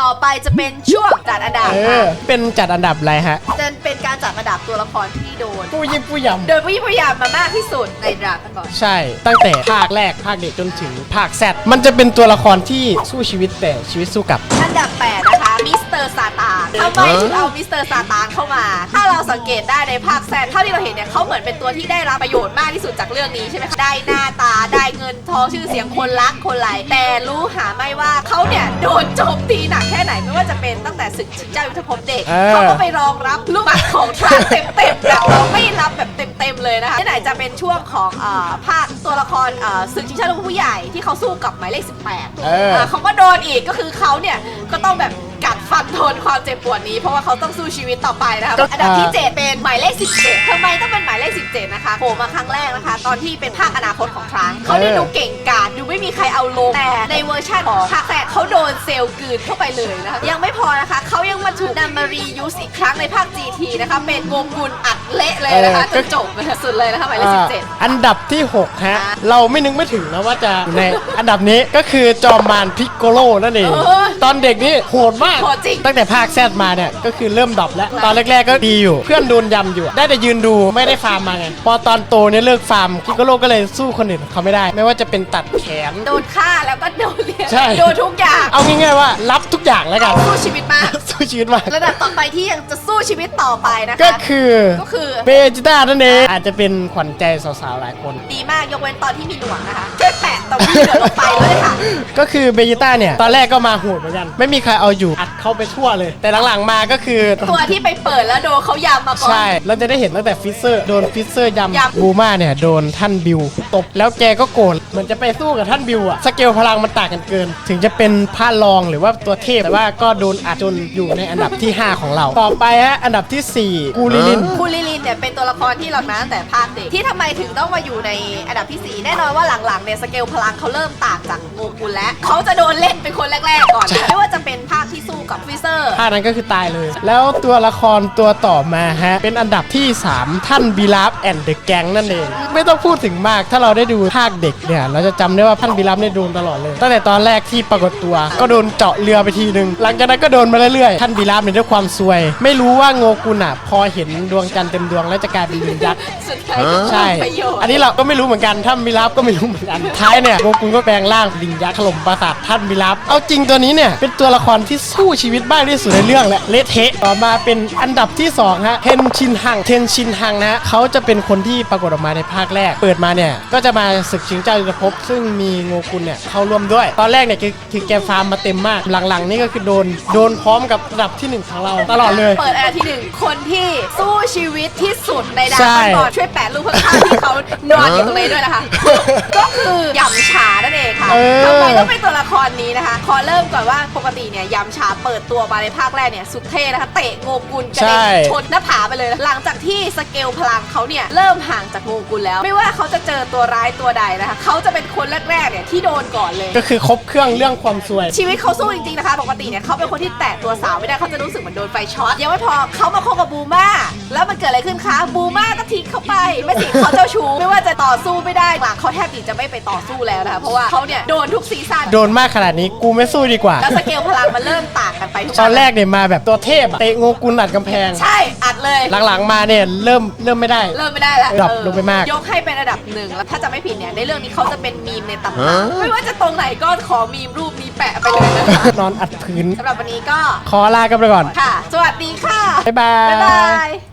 ต่อไปจะเป็นช่วงจัดอันดับเออ ค่ะเป็นจัดอันดับอะไรฮะ จะเป็นการจัดอันดับตัวละครที่โดน ผู้ยิบผู้ยโดยผู้พยายามมามากที่สุดในดรากันก่อนำใช่ ตั้งแต่ภาคแรกภาคเด็กจนถึงภาคแซดมันจะเป็นตัวละครที่สู้ชีวิตแต่ชีวิตสู้กลับ อันดับ 8 นะ ทำไมถึงเอามิสเตอร์ซาตานเข้ามา ถ้าเราสังเกตได้ในภาคแซดเท่าที่เราเห็นเนี่ยเขาเหมือนเป็นตัวที่ได้รับประโยชน์มากที่สุดจากเรื่องนี้ใช่ไหมคะได้หน้าตาได้เงินทองชื่อเสียงคนรักคนไหลแต่รู้หาไม่ว่าเขาเนี่ยโดนโจมตีหนักแค่ไหนไม่ว่าจะเป็นตั้งแต่ศึกชิงเจ้ายุทธภพเด็กเออ เขาก็ไปรองรับลูกบัตรของทรานเต็มๆแบบเราไม่รับแบบเต็มๆเลยนะคะที่ไหนจะเป็นช่วงของเอ่อภาคตัวละครเอ่อศึกชิงเจ้ายุทธภพผู้ใหญ่ที่เขาสู้กับหมายเลข18 เออเอ่อเขาก็โดนอีกก็คือเขาเนี่ยก็ต้องแบบ กัดฟันทนความเจ็บปวดนี้ เพราะว่าเขาต้องสู้ชีวิตต่อไปนะคะก็อันดับที่ 7 เป็นหมายเลข 17ทำไมต้องเป็นหมายเลข 17 นะคะโผล่มาครั้งแรกนะคะ ตอนที่เป็นภาคอนาคตของครั้งเขาได้ดูเก่งกาจดูไม่มีใครเอาลงแต่ในเวอร์ชันของภาคแรกเขาโดนเซลล์กลืนเข้าไปเลยนะคะยังไม่พอนะคะเขายังมาถูกนำมารียูสอีกครั้งในภาค GT นะคะเป็นวงกุลอัดเละเลยนะคะจนจบนะคะสุดเลยนะคะหมายเลขอ่า17 อันดับที่ 6ฮะอะเราไม่นึกไม่ถึงนะว่าจะอยู่ใน อันดับนี้ก็คือจอมมารพิกโกโลนั่นเอง เออ ตอนเด็กนี่โหดมาก โหดจริง ตั้งแต่ภาคแซดมาเนี่ย ก็คือเริ่มดรอปแล้ว ตอนแรกๆก็ดีอยู่ เพื่อนโดนยำอยู่ ได้แต่ยืนดูไม่ได้ฟาร์มมาไง พอตอนโตเนี่ยเลิกฟาร์มพิกโกโลก็เลยสู้คนอื่นเขาไม่ได้ ไม่ว่าจะเป็นตัดแขน โดนฆ่าแล้วก็โดนเลี้ยงใช่ โดนทุกอย่างเอาง่ายๆว่ารับทุกอย่างแล้วกัน สู้ชีวิตมาก สู้ชีวิตมาก ระดับต่อไปที่ยังจะสู้ชีวิตต่อไปนะคะ ก็คือก็คือ เบจิต้านั่นเองอาจจะเป็นขวัญใจสาวๆหลายคน ดีมากยกเว้นตอนที่มีหนวดนะคะช่วยแปะตรงที่เหลือลงไปเลยค่ะ ก็คือเบจิต้าเนี่ย ตอนแรกก็มาโหดเหมือนกัน ไม่มีใครเอาอยู่ อัดเข้าไปทั่วเลย แต่หลังๆมาก็คือ ตัวที่ไปเปิดแล้วโดนเขายำมาก่อน ใช่ เราจะได้เห็นตั้งแต่ฟิสเซอร์โดนฟิสเซอร์ยยำำบูมาเนี่ยโดนท่านบิวตบแล้วแกก็โกรธเหมือนจะไปสู้กับท่านบิวอะสเกลพลังมันต่างกันเกิน ถึงจะเป็นผ้ารองหรือว่าตัวเทพแต่ว่าก็โดนอัดจนอยู่ในอันดับที่ 5 ของเรา ต่อไปฮะอันดับทีสี่4กูลิลิน คูลิลินเนี่ยเป็นตัวละครที่เรามาตั้งแต่ภาคเด็กที่ทำไมถึงต้องมาอยู่ในอันดับที่ 4 แน่นอนว่าหลังๆเนี่ยสเกลพลังเขาเริ่มต่างจากโงกุลแล้วเขาจะโดนเล่นเป็นคนแรก ๆ ก่อน ใช่ไม่ว่าจะเป็นภา กับฟิเซอร์ภาคนั้นก็คือตายเลย แล้วตัวละครตัวต่อมาฮะ เป็นอันดับที่ 3 ท่านบีลาฟแอนด์เดอะแก๊งนั่นเอง ไม่ต้องพูดถึงมาก ถ้าเราได้ดูภาคเด็กเนี่ย เราจะจำได้ว่าท่านบีลาฟเนี่ยโดนตลอดเลย ตั้งแต่ตอนแรกที่ปรากฏตัว ก็โดนเจาะเรือไปทีนึง หลังจากนั้นก็โดนมาเรื่อยๆ ท่านบีลาฟเนี่ยด้วยความซวย ไม่รู้ว่าโงกุลอะพอเห็นดวงจันทร์เต็มดวงแล้วจะกลายเป็นลิงยักษ์สุดท้ายก็ใช่ประโยชน์อันนี้เราก็ไม่รู้เหมือนกันท่านมิราฟก็ไม่รู้เหมือนกัน ท้ายเนี่ยโกกุนก็แปลงร่างลิงยักษ์ถล่มปราสาทท่านมิราฟเอาจริงตัวนี้เนี่ยเป็นตัวละครที่สู้ชีวิตมากที่สุดในเรื่องแหละเละเทะต่อมาเป็นอันดับที่2ฮะเทนชินฮังเทนชินฮังนะเขาจะเป็นคนที่ปรากฏออกมาในภาคแรก เปิดมาเนี่ยก็จะมาศึกชิงเจ้ายุทธภพซึ่งมีโงกุลเนี่ยเข้าร่วมด้วย ตอนแรกเนี่ยคือคือแกฟาร์มมาเต็มมากหลังๆ นี่ก็คือโดนโดนพร้อมกับอันดับที่หนึ่งของเราตลอดเลย เปิดอันดับที่หนึ่งคนที่สู้ชีวิตที่สุดในดาใช่วก่อนช่วยแปะรูปข้างๆที่เขานอนอยู่ตรงนี้ด้วยนะคะ ก็คือยำฉา ทำไมต้องเป็นตัวละครนี้นะคะ ขอเริ่มก่อนว่าปกติเนี่ยยำฉาเปิดตัวมาในภาคแรกเนี่ยสุดเท่นะคะเตะโงกุลกระเด็นชนหน้าผาไปเลยนะหลังจากที่สเกลพลังเขาเนี่ยเริ่มห่างจากโงกุลแล้ว ไม่ว่าเขาจะเจอตัวร้ายตัวใดนะคะเขาจะเป็นคนแรกๆเนี่ยที่โดนก่อนเลย ก็คือครบเครื่องเรื่องความซวย ชีวิตเขาสู้จริงๆนะคะ ปกติเนี่ยเขาเป็นคนที่แตะตัวสาวไม่ได้เขาจะรู้สึกเหมือนโดนไฟช็อตยังไม่พอเขามาคบกับบูมาแล้วมันเกิดอะไรขึ้นคะบูมาก็ ทิ้งเขาไปไม่สิเขาเจ้าชู้ไม่ว่าจะต่อสู้ไม่ได้หลังเขาแทบจะไม่ไปต่อสู้แล้วนะคะเพราะว่าเขาเนี่ยโดนทุกซีซั่นโดนมากขนาดนี้กูไม่สู้ดีกว่า แล้วสเกลพลังมันเริ่มต่างกันไปทุกตอนแรกเนี่ยมาแบบตัวเทพอะเตะโงกุลอัดกำแพง ใช่อัดเลย หลังๆมาเนี่ยเริ่มเริ่มไม่ได้ เริ่มไม่ได้แล้วดรอปเออลงไปมาก ยกให้เป็นอันดับหนึ่งแล้วถ้าจะไม่ผิดเนี่ยในเรื่องนี้เขาจะเป็นมีมในตำนานไม่ว่าจะตรงไหนก็ขอมีมรูปนี้แปะไปเลยนะคะนอนอัดพื้นสำหรับวันนี้ก็ขอลากันไปก่อนค่ะ สวัสดีค่ะบ๊ายบาย บ๊ายบาย